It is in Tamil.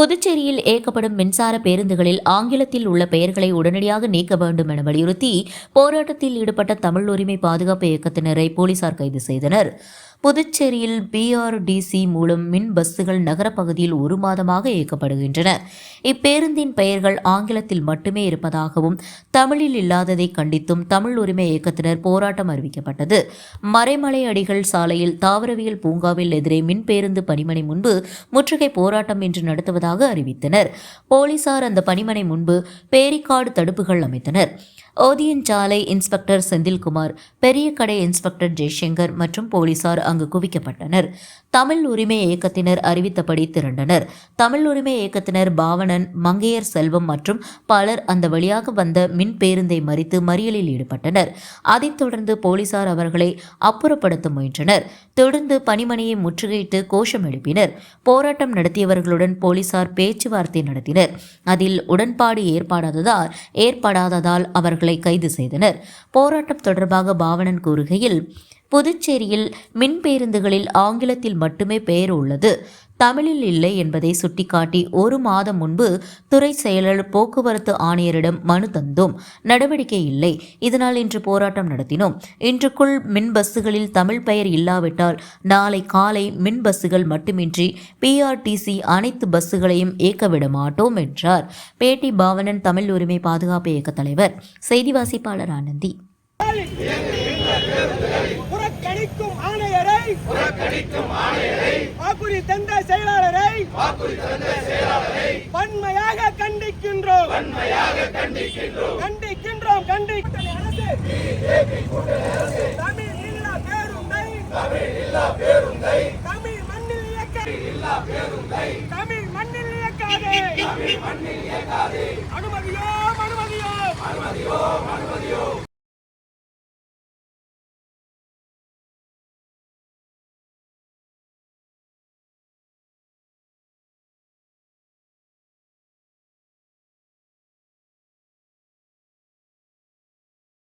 புதுச்சேரியில் இயக்கப்படும் மின்சார பேருந்துகளில் ஆங்கிலத்தில் உள்ள பெயர்களை உடனடியாக நீக்க வேண்டும் என வலியுறுத்தி போராட்டத்தில் ஈடுபட்ட தமிழ் உரிமை பாதுகாப்பு இயக்கத்தினரை போலீசார் கைது செய்தனர். புதுச்சேரியில் பிஆர்டிசி மூலம் மின் பஸ்ஸுகள் நகரப்பகுதியில் ஒரு மாதமாக இயக்கப்படுகின்றன. இப்பேருந்தின் பெயர்கள் ஆங்கிலத்தில் மட்டுமே இருப்பதாகவும் தமிழில் இல்லாததை கண்டித்தும் தமிழ் உரிமை இயக்கத்தினர் போராட்டம் அறிவிக்கப்பட்டது. மறைமலை அடிகள் சாலையில் தாவரவியல் பூங்காவில் எதிரே மின் பேருந்து பணிமனை முன்பு முற்றுகை போராட்டம் இன்று நடத்துவதாக அறிவித்தனர். போலீசார் அந்த பணிமனை முன்பு பேரிக்காடு தடுப்புகள் அமைத்தனர். ஓதியஞ்சாலை இன்ஸ்பெக்டர் செந்தில்குமார் பெரிய கடை இன்ஸ்பெக்டர் ஜெய்சங்கர் மற்றும் போலீசார் அங்கு குவிக்கப்பட்டனர். தமிழ் உரிமை இயக்கத்தினர் அறிவித்தபடி திரண்டனர். தமிழ் உரிமை இயக்கத்தினர் பாவனன் மங்கையர் செல்வம் மற்றும் பலர் அந்த வழியாக வந்த மின் பேருந்தை மறித்து மறியலில் ஈடுபட்டனர். அதைத் தொடர்ந்து போலீசார் அவர்களை அப்புறப்படுத்த முயன்றனர். தொடர்ந்து பணிமனையை முற்றுகையிட்டு கோஷம் எழுப்பினர். போராட்டம் நடத்தியவர்களுடன் போலீசார் பேச்சுவார்த்தை நடத்தினர். அதில் உடன்பாடு ஏற்படாததால் ஏற்படாததால் அவர்களை கைது செய்தனர். போராட்டம் தொடர்பாக பாவனன் கூறுகையில் புதுச்சேரியில் மின் பேருந்துகளில் ஆங்கிலத்தில் மட்டுமே பெயர் உள்ளது. தமிழில் இல்லை என்பதை சுட்டிக்காட்டி ஒரு மாதம் முன்பு துறை செயலர் போக்குவரத்து ஆணையரிடம் மனு தந்தோம். நடவடிக்கை இல்லை. இதனால் இன்று போராட்டம் நடத்தினோம். இன்றுக்குள் மின் பஸ்ஸுகளில் தமிழ் பெயர் இல்லாவிட்டால் நாளை காலை மின் பஸ்ஸுகள் மட்டுமின்றி பிஆர்டிசி அனைத்து பஸ்ஸுகளையும் இயக்க விட மாட்டோம் என்றார். பேட்டி பாவனன் தமிழ் உரிமை பாதுகாப்பு இயக்க தலைவர். செய்தி வாசிப்பாளர் ஆனந்தி. புறக்கணிக்கும் ஆணையரை புறக்கணிக்கும் ஆணையரை வாக்குறுதி தந்த செயலாளரை வாக்குறுதி தந்த செயலாளரை வன்மையாக கண்டிக்கின்றோம். வன்மையாக கண்டிக்கின்றோம். கண்டிக்கின்றோம் கண்டிக்கின்ற அரசு. தமிழ் இல்லா பேருந்தை. தமிழ் இல்லா பேருந்தை. தமிழ் மண்ணில் இயக்க இல்லா பேருந்தை. தமிழ் மண்ணில் இயக்காதே. தமிழ் மண்ணில் இயக்காதே. அனுமதியோ